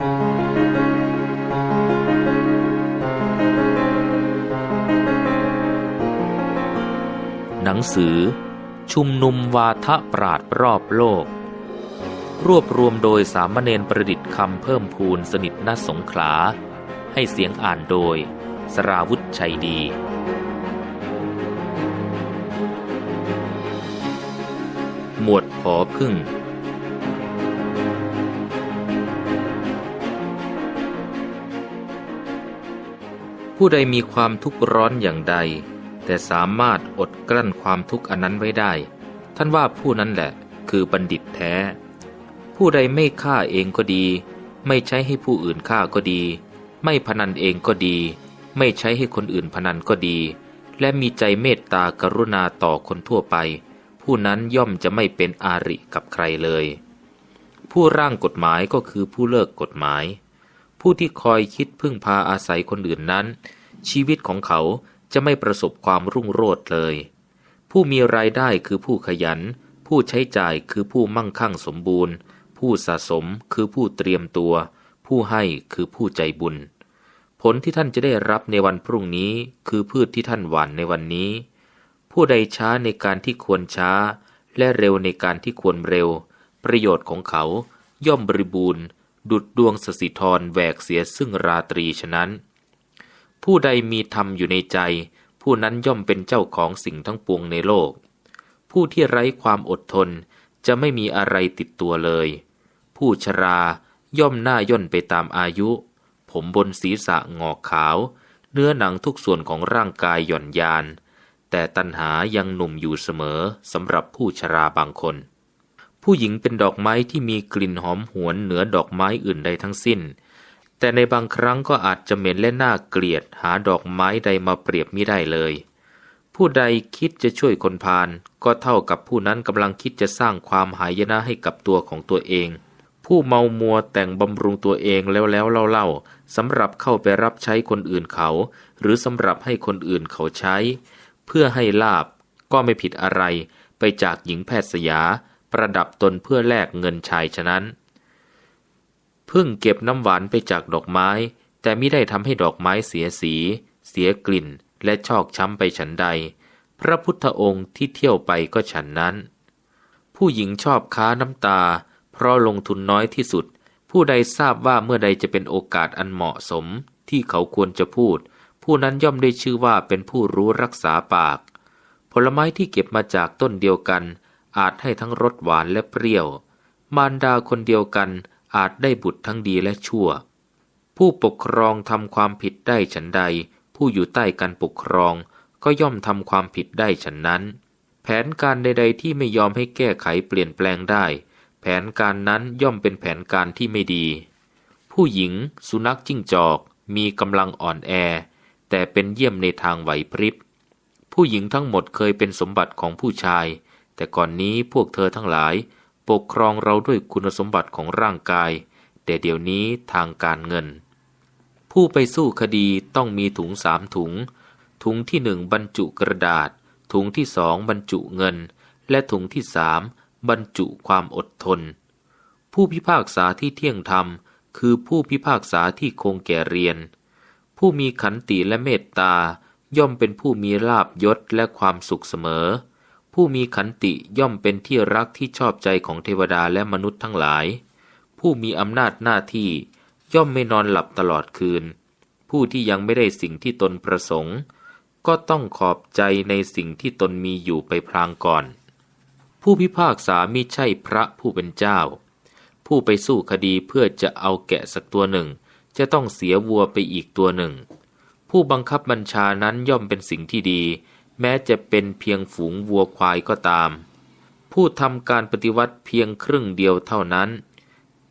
หนังสือ ชุมนุมวาทะปราดรอบโลก รวบรวมโดยสามเณรประดิษฐ์คำเพิ่มพูนสนิทนสงขลา ให้เสียงอ่านโดย สราวุธชัยดีหมวดผอพึ่ง ผู้ใดมีความทุกข์ร้อนอย่างใด แต่สามารถอดกลั้นความทุกข์อันนั้นไว้ได้ ท่านว่าผู้นั้นแหละคือบัณฑิตแท้ ผู้ใดไม่ฆ่าเองก็ดี ไม่ใช้ให้ผู้อื่นฆ่าก็ดี ไม่พนันเองก็ดี ไม่ใช้ให้คนอื่นพนันก็ดี และมีใจเมตตากรุณาต่อคนทั่วไป ผู้นั้นย่อมจะไม่เป็นอาริกับใครเลย ผู้ร่างกฎหมายก็คือผู้เลิกกฎหมาย ผู้ที่คอยคิดพึ่งพาอาศัยคนอื่นนั้น ชีวิตของเขาจะไม่ประสบความรุ่งโรจน์เลย ผู้มีรายได้คือผู้ขยัน ผู้ใช้จ่ายคือผู้มั่งคั่งสมบูรณ์ ผู้สะสมคือผู้เตรียมตัว ผู้ให้คือผู้ใจบุญ ผลที่ท่านจะได้รับในวันพรุ่งนี้คือพืชที่ท่านหว่านในวันนี้ ผู้ใดช้าในการที่ควรช้า และเร็วในการที่ควรเร็ว ประโยชน์ของเขาย่อมบริบูรณ์ ดุดดวงสสิธรแหวกเสียซึ่งราตรีฉะนั้น ผู้ใดมีธรรมอยู่ในใจ ผู้นั้นย่อมเป็นเจ้าของสิ่งทั้งปวงในโลก ผู้ที่ไร้ความอดทนจะไม่มีอะไรติดตัวเลย ผู้ชราย่อมหน้าย่นไปตามอายุ ผมบนศีรษะงอกขาว เนื้อหนังทุกส่วนของร่างกายหย่อนยาน แต่ตัณหายังหนุ่มอยู่เสมอสำหรับผู้ชราบางคน ผู้หญิงเป็นดอกไม้ที่มีกลิ่นหอมหวนเหนือดอกไม้อื่นใดทั้งสิ้น แต่ในบางครั้งก็อาจจะเหม็นและน่าเกลียดหาดอกไม้ใดมาเปรียบมิได้เลย ผู้ใดคิดจะช่วยคนพาลก็เท่ากับผู้นั้นกำลังคิดจะสร้างความหายนะให้กับตัวของตัวเอง ผู้เมามัวแต่งบำรุงตัวเองแล้วแล้วเล่าๆสำหรับเข้าไปรับใช้คนอื่นเขา หรือสำหรับให้คนอื่นเขาใช้ เพื่อให้ลาบก็ไม่ผิดอะไรไปจากหญิงแพทย์สยา ประดับตนเพื่อแลกเงินชายฉะนั้น พึ่งเก็บน้ำหวานไปจากดอกไม้ แต่ไม่ได้ทำให้ดอกไม้เสียสี เสียกลิ่นและชอกช้ำไปฉันใด พระพุทธองค์ที่เที่ยวไปก็ฉันนั้น ผู้หญิงชอบค้าน้ำตา เพราะลงทุนน้อยที่สุด ผู้ใดทราบว่าเมื่อใดจะเป็นโอกาสอันเหมาะสมที่เขาควรจะพูด ผู้นั้นย่อมได้ชื่อว่าเป็นผู้รู้รักษาปาก ผลไม้ที่เก็บมาจากต้นเดียวกัน อาจให้ทั้งรสหวานและเปรี้ยว มารดาคนเดียวกันอาจได้บุตรทั้งดีและชั่ว ผู้ปกครองทำความผิดได้ฉันใด ผู้อยู่ใต้การปกครองก็ย่อมทำความผิดได้ฉันนั้น แผนการใด ๆ ที่ไม่ยอมให้แก้ไขเปลี่ยนแปลงได้ แผนการนั้นย่อมเป็นแผนการที่ไม่ดี ผู้หญิง สุนัขจิ้งจอก มีกำลังอ่อนแอ แต่เป็นเยี่ยมในทางไหวพริบ ผู้หญิงทั้งหมดเคยเป็นสมบัติของผู้ชาย แต่ก่อนนี้พวกเธอทั้งหลาย ปกครองเราด้วยคุณสมบัติของร่างกาย แต่เดี๋ยวนี้ทางการเงิน ผู้ไปสู้คดีต้องมีถุงสามถุง ถุงที่หนึ่งบรรจุกระดาษ ถุงที่สองบรรจุเงิน และถุงที่สามบรรจุความอดทน ผู้พิพากษาที่เที่ยงธรรม คือผู้พิพากษาที่คงแก่เรียน ผู้มีขันติและเมตตาย่อมเป็นผู้มีลาบยศและความสุขเสมอ ผู้มีขันติย่อมเป็นที่รักที่ชอบใจของเทวดาและมนุษย์ทั้งหลาย ผู้มีอำนาจหน้าที่ย่อมไม่นอนหลับตลอดคืน ผู้ที่ยังไม่ได้สิ่งที่ตนประสงค์ ก็ต้องขอบใจในสิ่งที่ตนมีอยู่ไปพลางก่อน ผู้พิพากษามิใช่พระผู้เป็นเจ้า ผู้ไปสู้คดีเพื่อจะเอาแกะสักตัวหนึ่ง จะต้องเสียวัวไปอีกตัวหนึ่ง ผู้บังคับบัญชานั้นย่อมเป็นสิ่งที่ดี แม้จะเป็นเพียงฝูงวัวควายก็ตาม ผู้ทำการปฏิวัติเพียงครึ่งเดียวเท่านั้น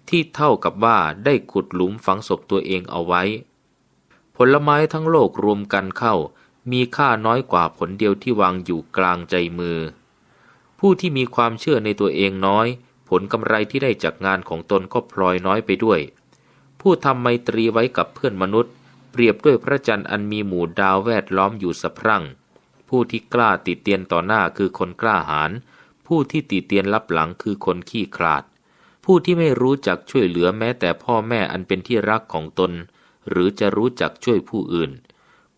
ที่เท่ากับว่าได้ขุดหลุมฝังศพตัวเองเอาไว้ ผลไม้ทั้งโลกรวมกันเข้ามีค่าน้อยกว่าผลเดียวที่วางอยู่กลางใจมือ ผู้ที่มีความเชื่อในตัวเองน้อย ผลกำไรที่ได้จากงานของตนก็พลอยน้อยไปด้วย ผู้ทำไมตรีไว้กับเพื่อนมนุษย์ เปรียบด้วยพระจันทร์อันมีหมู่ดาวแวดล้อมอยู่สะพรั่ง ผู้ที่กล้าติเตียนต่อหน้าคือคนกล้าหาญผู้ที่ติเตียนลับหลังคือคนขี้ขลาด ผู้ที่ไม่รู้จักช่วยเหลือแม้แต่พ่อแม่อันเป็นที่รักของตน หรือจะรู้จักช่วยผู้อื่น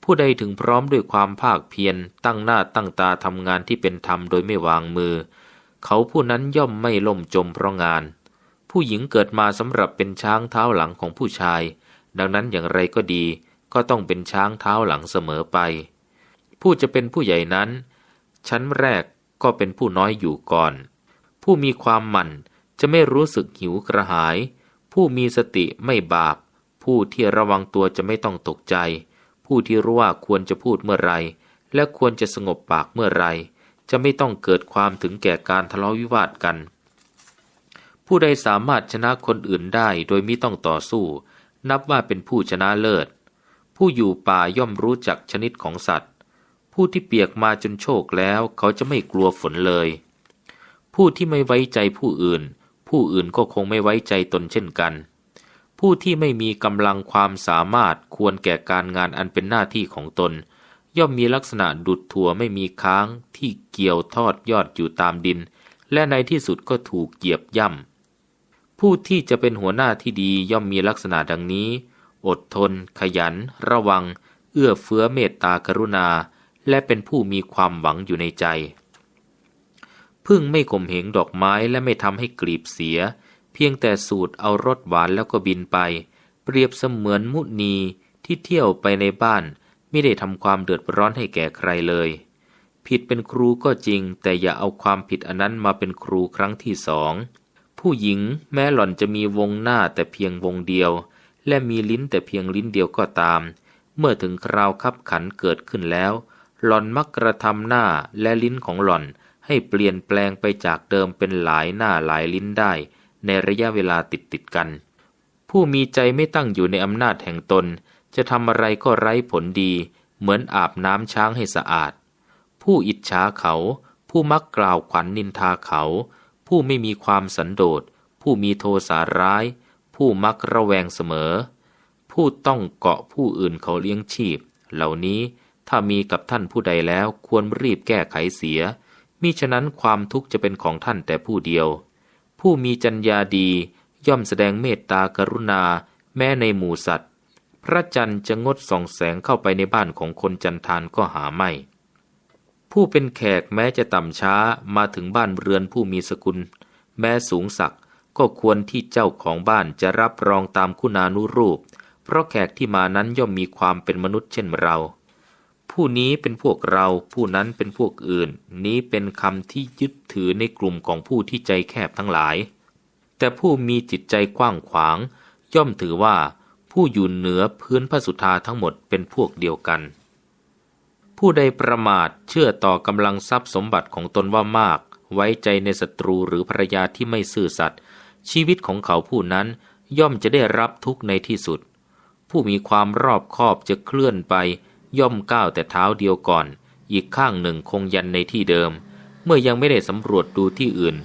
ผู้ใดถึงพร้อมด้วยความภาคเพียรตั้งหน้าตั้งตาทำงานที่เป็นธรรมโดยไม่วางมือ เขาผู้นั้นย่อมไม่ล่มจมเพราะงาน ผู้หญิงเกิดมาสำหรับเป็นช้างเท้าหลังของผู้ชาย ดังนั้นอย่างไรก็ดี ก็ต้องเป็นช้างเท้าหลังเสมอไป ผู้จะเป็นผู้ใหญ่นั้น ชั้นแรกก็เป็นผู้น้อยอยู่ก่อน ผู้มีความหมั่นจะไม่รู้สึกหิวกระหาย ผู้มีสติไม่บาป ผู้ที่ระวังตัวจะไม่ต้องตกใจ ผู้ที่รู้ว่าควรจะพูดเมื่อไร และควรจะสงบปากเมื่อไร จะไม่ต้องเกิดความถึงแก่การทะเลาะวิวาทกัน ผู้ใดสามารถชนะคนอื่นได้โดยไม่ต้องต่อสู้ นับว่าเป็นผู้ชนะเลิศ ผู้อยู่ป่าย่อมรู้จักชนิดของสัตว์ ผู้ที่เปียกมาจนโชคแล้วเขาจะไม่กลัวฝนเลย ผู้ที่ไม่ไว้ใจผู้อื่น ผู้อื่นก็คงไม่ไว้ใจตนเช่นกัน ผู้ที่ไม่มีกำลังความสามารถควรแก่การงานอันเป็นหน้าที่ของตน ย่อมมีลักษณะดุดถั่วไม่มีค้างที่เกี่ยวทอดยอดอยู่ตามดิน และในที่สุดก็ถูกเหยียบย่ำผู้ที่จะเป็นหัวหน้าที่ดีย่อมมีลักษณะดังนี้ อดทน ขยัน ระวัง เอื้อเฟื้อเมตตากรุณา และเป็นผู้มีความหวังอยู่ในใจ พึ่งไม่ข่มเหงดอกไม้และไม่ทำให้กลีบเสีย เพียงแต่สูดเอารสหวานแล้วก็บินไป เปรียบเสมือนมุนีที่เที่ยวไปในบ้านไม่ได้ทำความเดือดร้อนให้แก่ใครเลย ผิดเป็นครูก็จริง แต่อย่าเอาความผิดอันนั้นมาเป็นครูครั้งที่สอง ผู้หญิงแม้หล่อนจะมีวงหน้าแต่เพียงวงเดียว และมีลิ้นแต่เพียงลิ้นเดียวก็ตาม เมื่อถึงคราวคับขันเกิดขึ้นแล้ว หล่อนมักกระทำหน้าและลิ้นของหล่อนให้เปลี่ยนแปลงไปจากเดิมเป็นหลายหน้าหลายลิ้นได้ ในระยะเวลาติดติดกัน ผู้มีใจไม่ตั้งอยู่ในอำนาจแห่งตน จะทำอะไรก็ไร้ผลดี เหมือนอาบน้ำช้างให้สะอาด ผู้อิจฉาเขา ผู้มักกล่าวขวัญนนินทาเขา ผู้ไม่มีความสันโดษ ผู้มีโทสาร้าย ผู้มักระแวงเสมอ ผู้ต้องเกาะผู้อื่นเขาเลี้ยงชีพ เหล่านี้ ถ้ามีกับท่านผู้ใดแล้วควรรีบแก้ไขเสีย มิฉะนั้นความทุกข์จะเป็นของท่านแต่ผู้เดียว ผู้มีจัญญาดีย่อมแสดงเมตตากรุณา แม้ในหมู่สัตว์ พระจันทร์จะงดส่องแสงเข้าไปในบ้านของคนจันทานก็หาไม่ ผู้เป็นแขกแม้จะต่ำช้ามาถึงบ้านเรือนผู้มีสกุล แม้สูงศักดิ์ก็ควรที่เจ้าของบ้านจะรับรองตามคุณานุรูป เพราะแขกที่มานั้นย่อมมีความเป็นมนุษย์เช่นเรา ผู้นี้เป็นพวกเราผู้นั้นเป็นพวกอื่น นี้เป็นคำที่ยึดถือในกลุ่มของผู้ที่ใจแคบทั้งหลาย แต่ผู้มีจิตใจกว้างขวาง ย่อมถือว่า ผู้อยู่เหนือพื้นพระสุธาทั้งหมดเป็นพวกเดียวกัน ผู้ใดประมาทเชื่อต่อกำลังทรัพย์สมบัติของตนว่ามาก ไว้ใจในศัตรูหรือภรรยาที่ไม่ซื่อสัตย์ชีวิตของเขาผู้นั้นย่อมจะได้รับทุกข์ในที่สุด ผู้มีความรอบคอบจะเคลื่อนไป ย่อมก้าวแต่เท้าเดียวก่อน อีกข้างหนึ่งคงยันในที่เดิม เมื่อยังไม่ได้สำรวจดูที่อื่น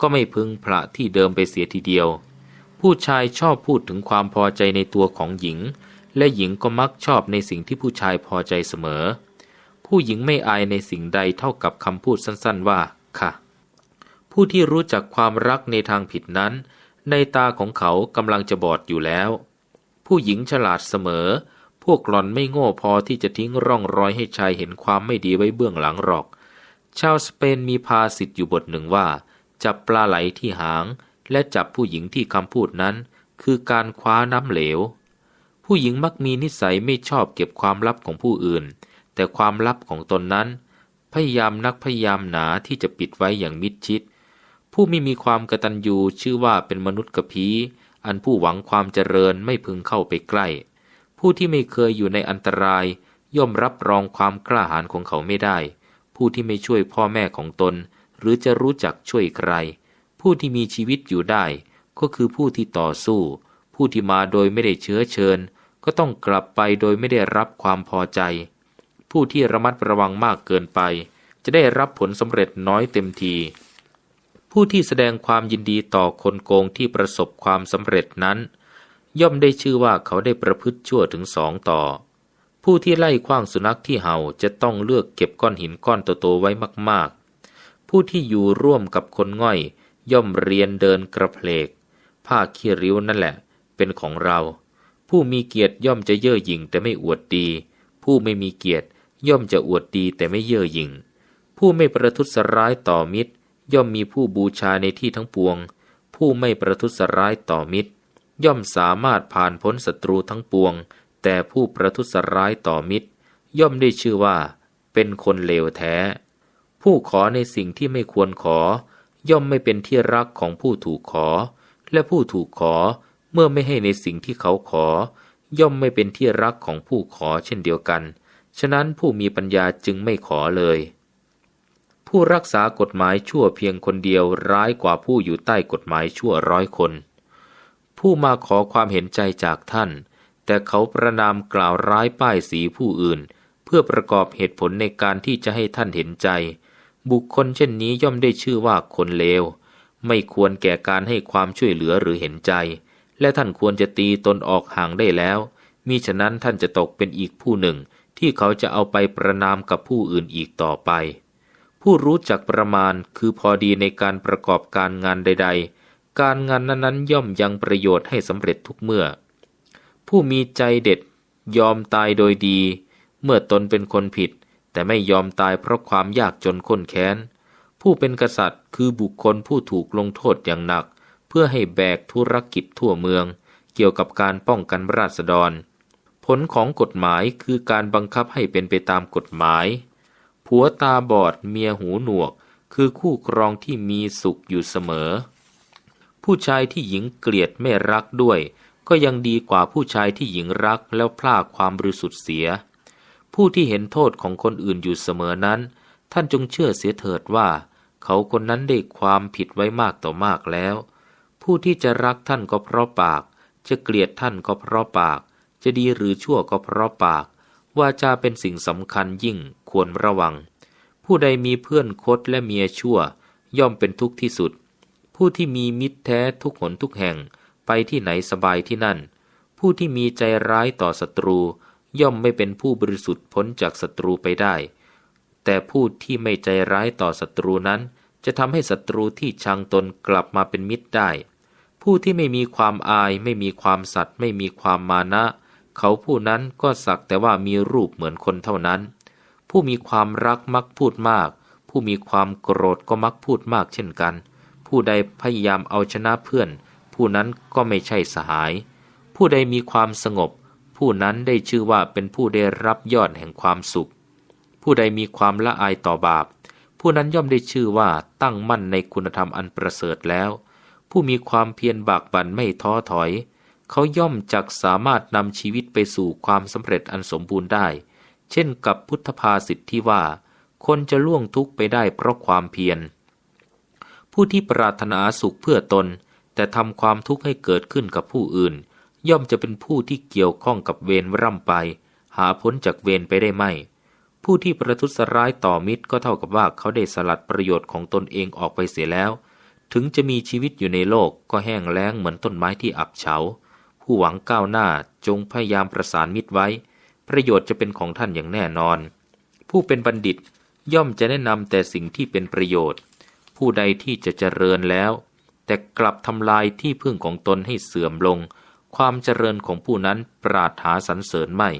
ก็ไม่พึงพระที่เดิมไปเสียทีเดียว ผู้ชายชอบพูดถึงความพอใจในตัวของหญิง และหญิงก็มักชอบในสิ่งที่ผู้ชายพอใจเสมอ ผู้หญิงไม่อายในสิ่งใดเท่ากับคำพูดสั้นๆว่า ค่ะ ผู้ที่รู้จักความรักในทางผิดนั้น ในตาของเขากำลังจะบอดอยู่แล้ว ผู้หญิงฉลาดเสมอ พวกหล่อนไม่โง่พอที่จะทิ้งร่องรอยให้ชายเห็นความไม่ดีไว้เบื้องหลังหรอก ชาวสเปนมีภาษิตอยู่บทหนึ่งว่า จับปลาไหลที่หาง และจับผู้หญิงที่คำพูดนั้น คือการคว้าน้ำเหลว ผู้หญิงมักมีนิสัยไม่ชอบเก็บความลับของผู้อื่น แต่ความลับของตนนั้น พยายามนักพยายามหนาที่จะปิดไว้อย่างมิดชิด ผู้ไม่มีความกระตัญญูชื่อว่าเป็นมนุษย์กระพีอันผู้หวังความเจริญไม่พึงเข้าไปใกล้ ผู้ที่ไม่เคยอยู่ในอันตราย ย่อมรับรองความกล้าหาญของเขาไม่ได้ ผู้ที่ไม่ช่วยพ่อแม่ของตน หรือจะรู้จักช่วยใคร ผู้ที่มีชีวิตอยู่ได้ ก็คือผู้ที่ต่อสู้ ผู้ที่มาโดยไม่ได้เชื้อเชิญ ก็ต้องกลับไปโดยไม่ได้รับความพอใจ ผู้ที่ระมัดระวังมากเกินไป จะได้รับผลสำเร็จน้อยเต็มทีผู้ที่แสดงความยินดีต่อคนโกงที่ประสบความสำเร็จนั้น ย่อมได้ชื่อว่าเขาได้ประพฤติชั่วถึงสองต่อ ผู้ที่ไล่ขว้างสุนัขที่เห่าจะต้องเลือกเก็บก้อนหินก้อนโตๆไว้มากๆ ผู้ที่อยู่ร่วมกับคนง่อย ย่อมเรียนเดินกระเพลก ผ้าขี้ริ้วนั่นแหละ เป็นของเรา ผู้มีเกียรติย่อมจะเย่อหยิ่งแต่ไม่อวดดี ผู้ไม่มีเกียรติย่อมจะอวดดีแต่ไม่เย่อหยิ่ง ผู้ไม่ประทุษร้ายต่อมิตร ย่อมมีผู้บูชาในที่ทั้งปวง ผู้ไม่ประทุษร้ายต่อมิตร ย่อมสามารถผ่านพ้นศัตรูทั้งปวง แต่ผู้ประทุษร้ายต่อมิตร ย่อมได้ชื่อว่า เป็นคนเลวแท้ ผู้ขอในสิ่งที่ไม่ควรขอ ย่อมไม่เป็นที่รักของผู้ถูกขอ และผู้ถูกขอเมื่อไม่ให้ในสิ่งที่เขาขอ ย่อมไม่เป็นที่รักของผู้ขอเช่นเดียวกัน ฉะนั้นผู้มีปัญญาจึงไม่ขอเลย ผู้รักษากฎหมายชั่วเพียงคนเดียวร้ายกว่าผู้อยู่ใต้กฎหมายชั่วร้อยคน ผู้มาขอความเห็นใจจากท่าน แต่เขาประนามกล่าวร้ายป้ายสีผู้อื่น เพื่อประกอบเหตุผลในการที่จะให้ท่านเห็นใจ บุคคลเช่นนี้ย่อมได้ชื่อว่าคนเลว ไม่ควรแก่การให้ความช่วยเหลือหรือเห็นใจ และท่านควรจะตีตนออกห่างได้แล้วมิฉะนั้นท่านจะตกเป็นอีกผู้หนึ่งที่เขาจะเอาไปประนามกับผู้อื่นอีกต่อไป ผู้รู้จักประมาณคือพอดีในการประกอบการงานใด ๆ การงานนั้นๆย่อมยังประโยชน์ให้สำเร็จทุกเมื่อ ผู้มีใจเด็ดยอมตายโดยดี เมื่อตนเป็นคนผิด แต่ไม่ยอมตายเพราะความยากจนข้นแค้น ผู้เป็นกษัตริย์คือบุคคลผู้ถูกลงโทษอย่างหนัก เพื่อให้แบกธุรกิจทั่วเมือง เกี่ยวกับการป้องกันราษฎร ผลของกฎหมายคือการบังคับให้เป็นไปตามกฎหมาย ผัวตาบอดเมียหูหนวก คือคู่ครองที่มีสุขอยู่เสมอ ผู้ชายที่หญิงเกลียดไม่รักด้วย ก็ยังดีกว่าผู้ชายที่หญิงรักแล้วพลากความบริสุทธิ์เสีย ผู้ที่เห็นโทษของคนอื่นอยู่เสมอนั้น ท่านจงเชื่อเสียเถิดว่า เขาคนนั้นได้ความผิดไว้มากต่อมากแล้ว ผู้ที่จะรักท่านก็เพราะปาก จะเกลียดท่านก็เพราะปาก จะดีหรือชั่วก็เพราะปากว่าจาเป็นสิ่งสำคัญยิ่งควรระวัง ผู้ใดมีเพื่อนคดและเมียชั่ว ย่อมเป็นทุกข์ที่สุด ผู้ที่มีมิตรแท้ทุกหนทุกแห่งไปที่ไหนสบายที่นั่น ผู้ที่มีใจร้ายต่อศัตรู ย่อมไม่เป็นผู้บริสุทธิ์พ้นจากศัตรูไปได้ แต่ผู้ที่ไม่ใจร้ายต่อศัตรูนั้น จะทำให้ศัตรูที่ชังตนกลับมาเป็นมิตรได้ ผู้ที่ไม่มีความอาย ไม่มีความสัตย์ไม่มีความมานะ เขาผู้นั้นก็สักแต่ว่ามีรูปเหมือนคนเท่านั้น ผู้มีความรักมักพูดมาก ผู้มีความโกรธก็มักพูดมากเช่นกัน ผู้ใดพยายามเอาชนะเพื่อน ผู้นั้นก็ไม่ใช่สหาย ผู้ใดมีความสงบ ผู้นั้นได้ชื่อว่าเป็นผู้ได้รับยอดแห่งความสุข ผู้ใดมีความละอายต่อบาป ผู้นั้นย่อมได้ชื่อว่าตั้งมั่นในคุณธรรมอันประเสริฐแล้ว ผู้มีความเพียรบากบั่นไม่ท้อถอย เขาย่อมจักสามารถนำชีวิตไปสู่ความสำเร็จอันสมบูรณ์ได้ เช่นกับพุทธภาษิตที่ว่า คนจะล่วงทุกข์ไปได้เพราะความเพียร ผู้ที่ปรารถนาสุขเพื่อตน แต่ทำความทุกข์ให้เกิดขึ้นกับผู้อื่น ย่อมจะเป็นผู้ที่เกี่ยวข้องกับเวรร่ำไป หาพ้นจากเวรไปได้ไม่ ผู้ที่ประทุษร้ายต่อมิตรก็เท่ากับว่าเขาได้สลัดประโยชน์ของตนเองออกไปเสียแล้ว ถึงจะมีชีวิตอยู่ในโลกก็แห้งแล้งเหมือนต้นไม้ที่อับเฉา ผู้หวังก้าวหน้าจงพยายามประสานมิตรไว้ ประโยชน์จะเป็นของท่านอย่างแน่นอน ผู้เป็นบัณฑิตย่อมจะแนะนำแต่สิ่งที่เป็นประโยชน์ ผู้ใดที่จะเจริญแล้ว แต่กลับทำลายที่พึ่งของตนให้เสื่อมลง ความเจริญของผู้นั้นปราดหาสรรเสริญไม่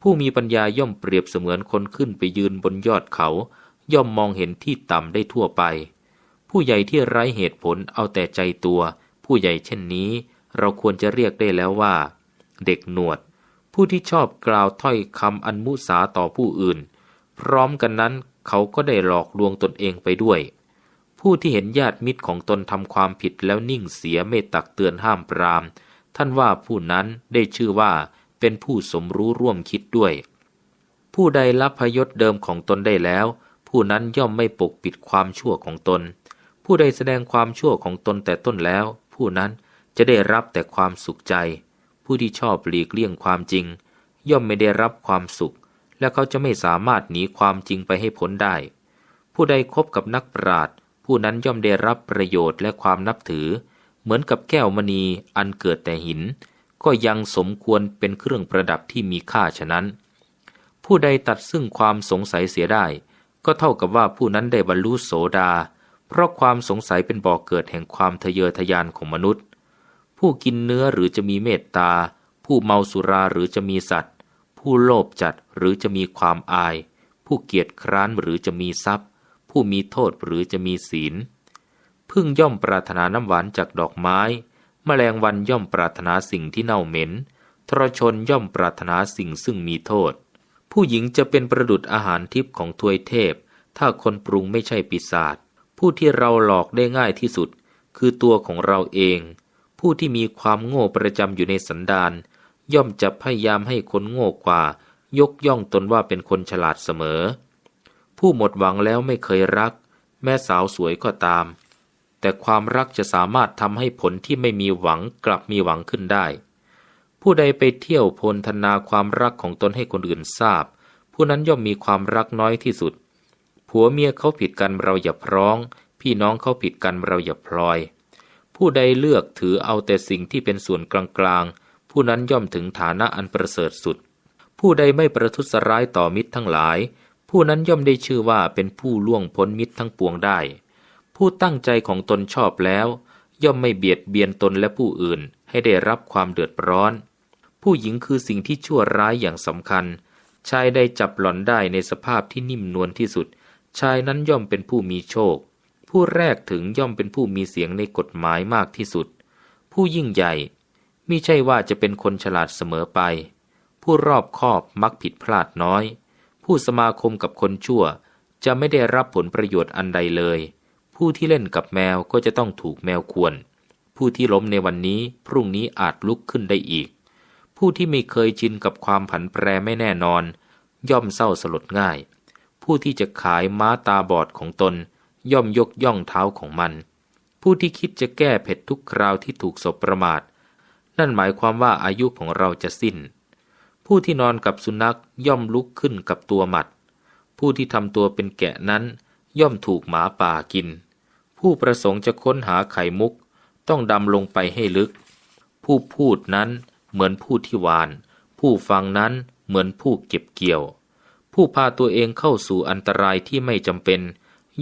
ผู้มีปัญญาย่อมเปรียบเสมือนคนขึ้นไปยืนบนยอดเขา ย่อมมองเห็นที่ต่ำได้ทั่วไป ผู้ใหญ่ที่ไร้เหตุผลเอาแต่ใจตัว ผู้ใหญ่เช่นนี้ เราควรจะเรียกได้แล้วว่า เด็กหนวด ผู้ที่ชอบกล่าวถ้อยคำอันมุสาต่อผู้อื่น พร้อมกันนั้นเขาก็ได้หลอกลวงตนเองไปด้วย ผู้ที่เห็นญาติมิตรของตนทำความผิดแล้วนิ่งเสียไม่ตักเตือนห้ามปราม ท่านว่าผู้นั้นได้ชื่อว่าเป็นผู้สมรู้ร่วมคิดด้วย ผู้ใดรับพยศเดิมของตนได้แล้ว ผู้นั้นย่อมไม่ปกปิดความชั่วของตน ผู้ใดแสดงความชั่วของตนแต่ต้นแล้ว ผู้นั้นจะได้รับแต่ความสุขใจ ผู้ที่ชอบหลีกเลี่ยงความจริง ย่อมไม่ได้รับความสุข และเขาจะไม่สามารถหนีความจริงไปให้พ้นได้ ผู้ใดคบกับนักปราชญ์ ผู้นั้นย่อมได้รับประโยชน์และความนับถือ เหมือนกับแก้วมณีอันเกิดแต่หิน ก็ยังสมควรเป็นเครื่องประดับที่มีค่าฉะนั้น ผู้ใดตัดซึ่งความสงสัยเสียได้ ก็เท่ากับว่าผู้นั้นได้บรรลุโสดา เพราะความสงสัยเป็นบ่อกเกิดแห่งความทะเยอทะยานของมนุษย์ ผู้กินเนื้อหรือจะมีเมตตา ผู้เมาสุราหรือจะมีสัตว์ ผู้โลภจัดหรือจะมีความอาย ผู้เกียจคร้านหรือจะมีทรัพย์ ผู้มีโทษหรือจะมีศีล พึ่งย่อมปรารถนาน้ำหวานจากดอกไม้ แมลงวันย่อมปรารถนาสิ่งที่เน่าเหม็น ทรชนย่อมปรารถนาสิ่งซึ่งมีโทษ ผู้หญิงจะเป็นประดุษอาหารทิพย์ของทวยเทพ ถ้าคนปรุงไม่ใช่ปีศาจ ผู้ที่เราหลอกได้ง่ายที่สุด คือตัวของเราเอง ผู้ที่มีความโง่ประจำอยู่ในสันดานย่อมจะพยายามให้คนโง่กว่า ยกย่องตนว่าเป็นคนฉลาดเสมอ ผู้หมดหวังแล้วไม่เคยรัก แม่สาวสวยก็ตาม แต่ความรักจะสามารถทำให้ผลที่ไม่มีหวังกลับมีหวังขึ้นได้ ผู้ใดไปเที่ยวพลธนาความรักของตนให้คนอื่นทราบ ผู้นั้นย่อมมีความรักน้อยที่สุด ผัวเมียเขาผิดกันเราอย่าพร้อง พี่น้องเขาผิดกันเราอย่าพลอย ผู้ใดเลือกถือเอาแต่สิ่งที่เป็นส่วนกลางๆ ผู้นั้นย่อมถึงฐานะอันประเสริฐสุด ผู้ใดไม่ประทุษร้ายต่อมิตรทั้งหลาย ผู้นั้นย่อมได้ชื่อว่าเป็นผู้ล่วงพ้นมิตรทั้งปวงได้ ผู้ตั้งใจของตนชอบแล้ว ย่อมไม่เบียดเบียนตนและผู้อื่นให้ได้รับความเดือดร้อน ผู้หญิงคือสิ่งที่ชั่วร้ายอย่างสำคัญ ชายได้จับหล่อนได้ในสภาพที่นิ่มนวลที่สุด ชายนั้นย่อมเป็นผู้มีโชค ผู้แรกถึงย่อมเป็นผู้มีเสียงในกฎหมายมากที่สุด ผู้ยิ่งใหญ่มิใช่ว่าจะเป็นคนฉลาดเสมอไป ผู้รอบคอบมักผิดพลาดน้อย ผู้สมาคมกับคนชั่วจะไม่ได้รับผลประโยชน์อันใดเลย ผู้ที่เล่นกับแมวก็จะต้องถูกแมวควนผู้ที่ล้มในวันนี้พรุ่งนี้อาจลุกขึ้นได้อีก ผู้ที่ไม่เคยชินกับความผันแปรไม่แน่นอน ย่อมเศร้าสลดง่าย ผู้ที่จะขายม้าตาบอดของตน ย่อมยกย่องเท้าของมัน ผู้ที่คิดจะแก้เผ็ดทุกคราวที่ถูกศพประมาท นั่นหมายความว่าอายุของเราจะสิ้น ผู้ที่นอนกับสุนัขย่อมลุกขึ้นกับตัวหมัด ผู้ที่ทำตัวเป็นแกะนั้น ย่อมถูกหมาป่ากิน ผู้ประสงค์จะค้นหาไข่มุก ต้องดำลงไปให้ลึก ผู้พูดนั้นเหมือนผู้ที่หวาน ผู้ฟังนั้นเหมือนผู้เก็บเกี่ยว ผู้พาตัวเองเข้าสู่อันตรายที่ไม่จำเป็น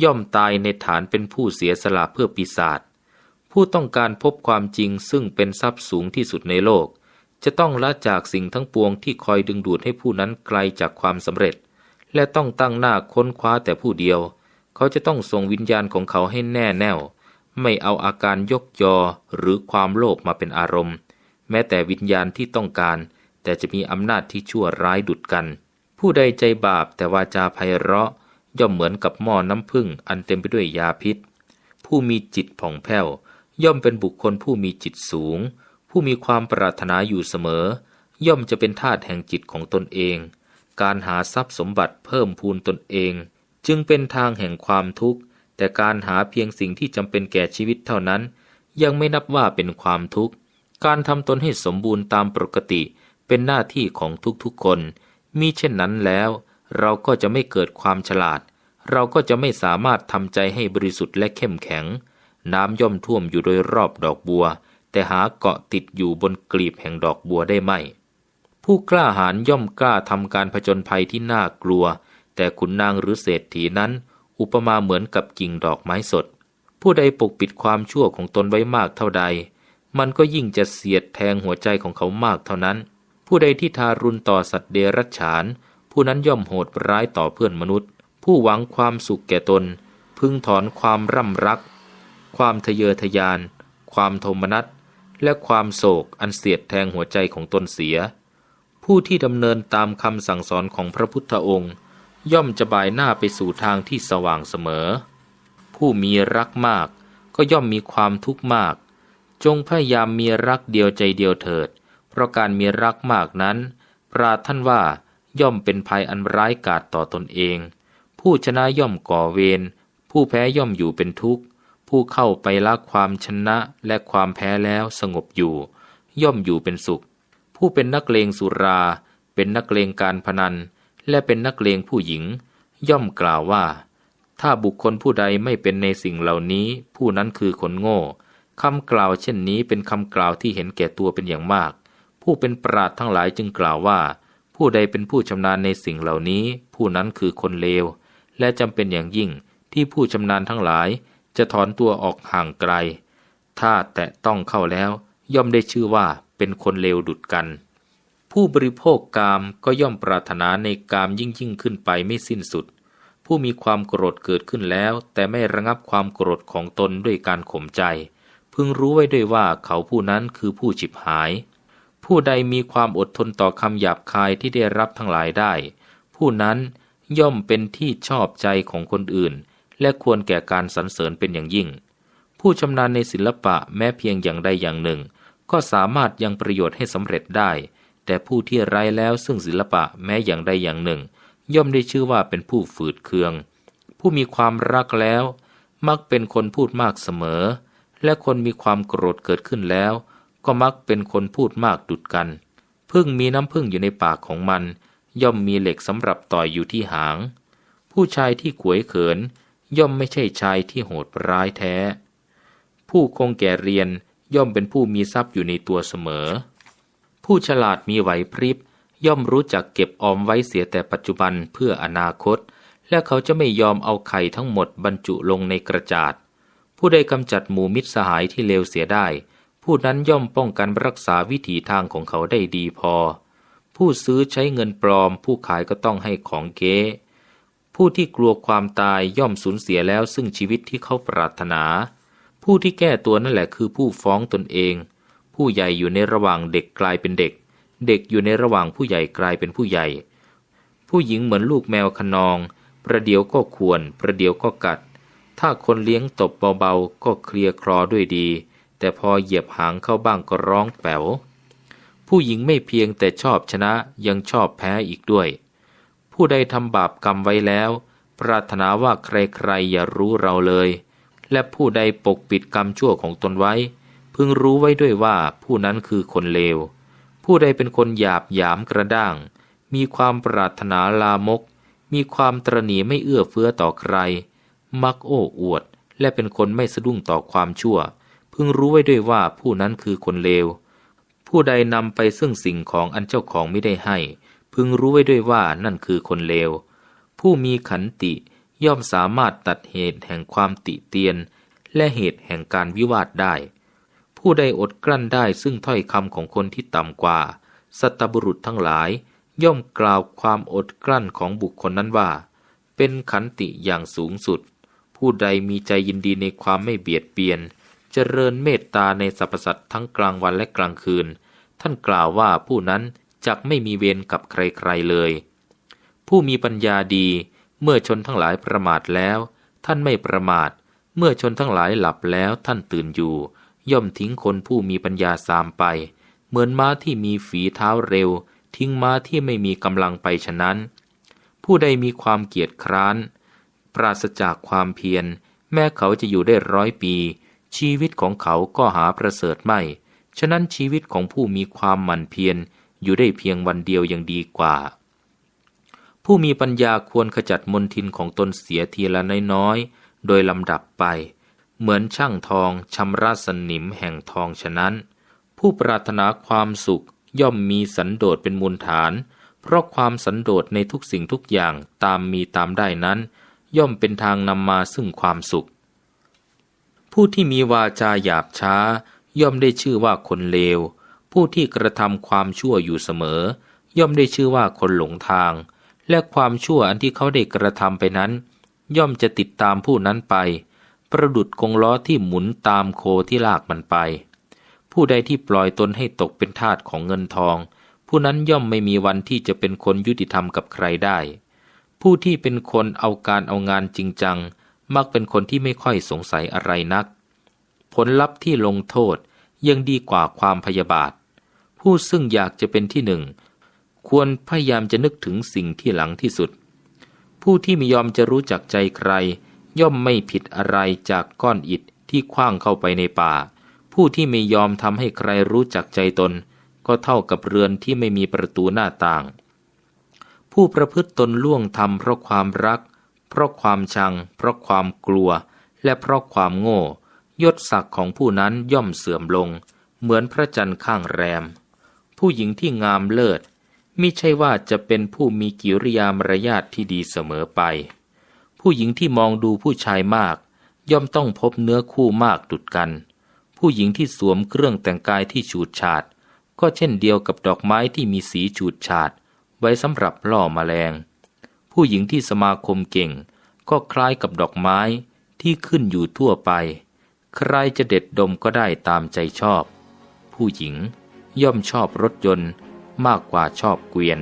ย่อมตายในฐานเป็นผู้เสียสละเพื่อปีศาจผู้ต้องการพบความจริงซึ่งเป็นทรัพย์สูงที่สุดในโลก จะต้องละจากสิ่งทั้งปวงที่คอยดึงดูดให้ผู้นั้นไกลจากความสำเร็จ และต้องตั้งหน้าค้นคว้าแต่ผู้เดียว เขาจะต้องส่งวิญญาณของเขาให้แน่แน่ว ไม่เอาอาการยกยอหรือความโลภมาเป็นอารมณ์ แม้แต่วิญญาณที่ต้องการ แต่จะมีอำนาจที่ชั่วร้ายดุดกัน ผู้ใดใจบาปแต่วาจาไพเราะ ย่อมเหมือนกับหม้อน้ำผึ้งอันเต็มไปด้วยยาพิษ ผู้มีจิตผ่องแผ้ว ย่อมเป็นบุคคลผู้มีจิตสูง ผู้มีความปรารถนาอยู่เสมอ ย่อมจะเป็นทาสแห่งจิตของตนเอง การหาทรัพย์สมบัติเพิ่มพูนตนเอง จึงเป็นทางแห่งความทุกข์ แต่การหาเพียงสิ่งที่จำเป็นแก่ชีวิตเท่านั้น ยังไม่นับว่าเป็นความทุกข์ การทำตนให้สมบูรณ์ตามปกติ เป็นหน้าที่ของทุกๆคน มีเช่นนั้นแล้ว เราก็จะไม่เกิดความฉลาด เราก็จะไม่สามารถทำใจให้บริสุทธิ์และเข้มแข็ง น้ำย่อมท่วมอยู่โดยรอบดอกบัว แต่หาเกาะติดอยู่บนกลีบแห่งดอกบัวได้ไม่ ผู้กล้าหาญย่อมกล้าทำการผจญภัยที่น่ากลัว แต่ขุนนางหรือเศรษฐีนั้น อุปมาเหมือนกับกิ่งดอกไม้สด ผู้ใดปกปิดความชั่วของตนไว้มากเท่าใด มันก็ยิ่งจะเสียดแทงหัวใจของเขามากเท่านั้น ผู้ใดที่ทารุณต่อสัตว์เดรัจฉาน ผู้นั้นย่อมโหดร้ายต่อเพื่อนมนุษย์ ผู้หวังความสุขแก่ตน พึงถอนความร่ำรัก ความทะเยอทะยาน ความโทมนัส และความโศกอันเสียดแทงหัวใจของตนเสีย ผู้ที่ดำเนินตามคำสั่งสอนของพระพุทธองค์ ย่อมจะบ่ายหน้าไปสู่ทางที่สว่างเสมอ ผู้มีรักมากก็ย่อมมีความทุกข์มาก จงพยายามมีรักเดียวใจเดียวเถิด เพราะการมีรักมากนั้น ปราท่านว่าย่อมเป็นภัยอันร้ายกาจต่อตนเอง ผู้ชนะย่อมก่อเวรผู้แพ้ย่อมอยู่เป็นทุกข์ ผู้เข้าไปละความชนะและความแพ้แล้วสงบอยู่ ย่อมอยู่เป็นสุข ผู้เป็นนักเลงสุรา เป็นนักเลงการพนัน และเป็นนักเลงผู้หญิง ย่อมกล่าวว่า ถ้าบุคคลผู้ใดไม่เป็นในสิ่งเหล่านี้ ผู้นั้นคือคนโง่คำกล่าวเช่นนี้เป็นคำกล่าวที่เห็นแก่ตัวเป็นอย่างมาก ผู้เป็นปราดทั้งหลายจึงกล่าวว่า ผู้ใดเป็นผู้ชำนาญในสิ่งเหล่านี้ ผู้นั้นคือคนเลว และจำเป็นอย่างยิ่งที่ผู้ชำนาญทั้งหลาย จะถอนตัวออกห่างไกล ถ้าแตะต้องเข้าแล้วย่อมได้ชื่อว่าเป็นคนเลวดุดกัน ผู้บริโภคกามก็ย่อมปรารถนาในกามยิ่งยิ่งขึ้นไปไม่สิ้นสุด ผู้มีความโกรธเกิดขึ้นแล้ว แต่ไม่ระงับความโกรธของตนด้วยการข่มใจ พึงรู้ไว้ด้วยว่าเขาผู้นั้นคือผู้ฉิบหาย ผู้ใดมีความอดทนต่อคำหยาบคายที่ได้รับทั้งหลายได้ ผู้นั้นย่อมเป็นที่ชอบใจของคนอื่น และควรแก่การสรรเสริญเป็นอย่างยิ่ง ผู้ชำนาญในศิลปะแม้เพียงอย่างใดอย่างหนึ่ง ก็สามารถยังประโยชน์ให้สำเร็จได้ แต่ผู้ที่ไร้แล้วซึ่งศิลปะแม้อย่างใดอย่างหนึ่ง ย่อมได้ชื่อว่าเป็นผู้ฝืดเคือง ผู้มีความรักแล้ว มักเป็นคนพูดมากเสมอ และคนมีความโกรธเกิดขึ้นแล้ว ก็มักเป็นคนพูดมากดุดกันพึ่งมีน้ำพึ่งอยู่ในปากของมัน ย่อมมีเหล็กสำหรับต่อยอยู่ที่หาง ผู้ชายที่ขวยเขิน ย่อมไม่ใช่ชายที่โหดร้ายแท้ ผู้คงแก่เรียนย่อมเป็นผู้มีทรัพย์อยู่ในตัวเสมอ ผู้ฉลาดมีไหวพริบ ย่อมรู้จักเก็บออมไว้เสียแต่ปัจจุบันเพื่ออนาคต และเขาจะไม่ยอมเอาไข่ทั้งหมดบรรจุลงในกระจาด ผู้ใดกำจัดหมู่มิตรสหายที่เลวเสียได้ ผู้นั้นย่อมป้องกันรักษาวิถีทางของเขาได้ดีพอ ผู้ซื้อใช้เงินปลอม ผู้ขายก็ต้องให้ของเก๊ ผู้ที่กลัวความตายย่อมสูญเสียแล้วซึ่งชีวิตที่เขาปรารถนา ผู้ที่แก้ตัวนั่นแหละคือผู้ฟ้องตนเอง ผู้ใหญ่อยู่ในระหว่างเด็กกลายเป็นเด็ก เด็กอยู่ในระหว่างผู้ใหญ่กลายเป็นผู้ใหญ่ ผู้หญิงเหมือนลูกแมวขนอง ประเดี๋ยวก็ควร ประเดี๋ยวก็กัด ถ้าคนเลี้ยงตบเบาๆ ก็เคลียร์คลอด้วยดี แต่พอเหยียบหางเข้าบ้างก็ร้องแป๋ว ผู้หญิงไม่เพียงแต่ชอบชนะยังชอบแพ้อีกด้วย ผู้ใดทำบาปกรรมไว้แล้ว ปรารถนาว่าใครๆอย่ารู้เราเลย และผู้ใดปกปิดกรรมชั่วของตนไว้ พึงรู้ไว้ด้วยว่าผู้นั้นคือคนเลว ผู้ใดเป็นคนหยาบหยามกระด้าง มีความปรารถนาลามก มีความตรณีไม่เอื้อเฟื้อต่อใคร มักโอ้อวด และเป็นคนไม่สะดุ้งต่อความชั่ว พึงรู้ไว้ด้วยว่าผู้นั้นคือคนเลว ผู้ใดนำไปซึ่งสิ่งของอันเจ้าของไม่ได้ให้ พึงรู้ไว้ด้วยว่านั่นคือคนเลว ผู้มีขันติย่อมสามารถตัดเหตุแห่งความติเตียน และเหตุแห่งการวิวาทได้ ผู้ใดอดกลั้นได้ซึ่งถ้อยคำของคนที่ต่ำกว่า สัตบุรุษทั้งหลาย ย่อมกล่าวความอดกลั้นของบุคคลนั้นว่า เป็นขันติอย่างสูงสุด ผู้ใดมีใจยินดีในความไม่เบียดเบียน เจริญเมตตาในสรรพสัตว์ทั้งกลางวันและกลางคืน ท่านกล่าวว่าผู้นั้น จักไม่มีเวรกับใครๆเลย ผู้มีปัญญาดีเมื่อชนทั้งหลายประมาทแล้ว ท่านไม่ประมาท เมื่อชนทั้งหลายหลับแล้วท่านตื่นอยู่ ย่อมทิ้งคนผู้มีปัญญาสามไป เหมือนม้าที่มีฝีเท้าเร็ว ทิ้งม้าที่ไม่มีกำลังไปฉะนั้น ผู้ใดมีความเกียจคร้าน ปราศจากความเพียร แม้เขาจะอยู่ได้ร้อยปี ชีวิตของเขาก็หาประเสริฐไม่ ฉะนั้นชีวิตของผู้มีความหมั่นเพียร อยู่ได้เพียงวันเดียวยังดีกว่า ผู้มีปัญญาควรขจัดมนทินของตนเสียทีละน้อยๆ โดยลำดับไป เหมือนช่างทองชำระสนิมแห่งทองฉะนั้น ผู้ปรารถนาความสุขย่อมมีสันโดษเป็นมูลฐาน เพราะความสันโดษในทุกสิ่งทุกอย่างตามมีตามได้นั้น ย่อมเป็นทางนำมาซึ่งความสุข ผู้ที่มีวาจาหยาบช้า ย่อมได้ชื่อว่าคนเลว ผู้ที่กระทำความชั่วอยู่เสมอ ย่อมได้ชื่อว่าคนหลงทาง และความชั่วอันที่เขาได้กระทำไปนั้น ย่อมจะติดตามผู้นั้นไป ประดุดกงล้อที่หมุนตามโคที่ลากมันไป ผู้ใดที่ปล่อยตนให้ตกเป็นทาสของเงินทอง ผู้นั้นย่อมไม่มีวันที่จะเป็นคนยุติธรรมกับใครได้ ผู้ที่เป็นคนเอาการเอางานจริงจัง มักเป็นคนที่ไม่ค่อยสงสัยอะไรนัก ผลลัพธ์ที่ลงโทษยังดีกว่าความพยาบาท ผู้ซึ่งอยากจะเป็นที่หนึ่ง ควรพยายามจะนึกถึงสิ่งที่หลังที่สุด ผู้ที่ไม่ยอมจะรู้จักใจใคร ย่อมไม่ผิดอะไรจากก้อนอิฐที่คว้างเข้าไปในป่า ผู้ที่ไม่ยอมทำให้ใครรู้จักใจตน ก็เท่ากับเรือนที่ไม่มีประตูหน้าต่าง ผู้ประพฤติตนล่วงทำเพราะความรัก เพราะความชัง เพราะความกลัว และเพราะความโง่ยศศักดิ์ของผู้นั้นย่อมเสื่อมลง เหมือนพระจันทร์ข้างแรม ผู้หญิงที่งามเลิศมิใช่ว่าจะเป็นผู้มีกิริยามารยาทที่ดีเสมอไป ผู้หญิงที่มองดูผู้ชายมาก ย่อมต้องพบเนื้อคู่มากดุดกัน ผู้หญิงที่สวมเครื่องแต่งกายที่ฉูดฉาด ก็เช่นเดียวกับดอกไม้ที่มีสีฉูดฉาด ไว้สำหรับล่อแมลง ผู้หญิงที่สมาคมเก่ง ก็คล้ายกับดอกไม้ที่ขึ้นอยู่ทั่วไป ใครจะเด็ดดมก็ได้ตามใจชอบ ผู้หญิง ย่อมชอบรถยนต์มากกว่าชอบเกวียน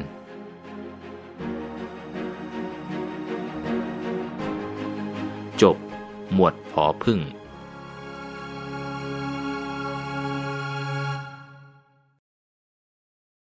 จบ หมวดผอพึ่ง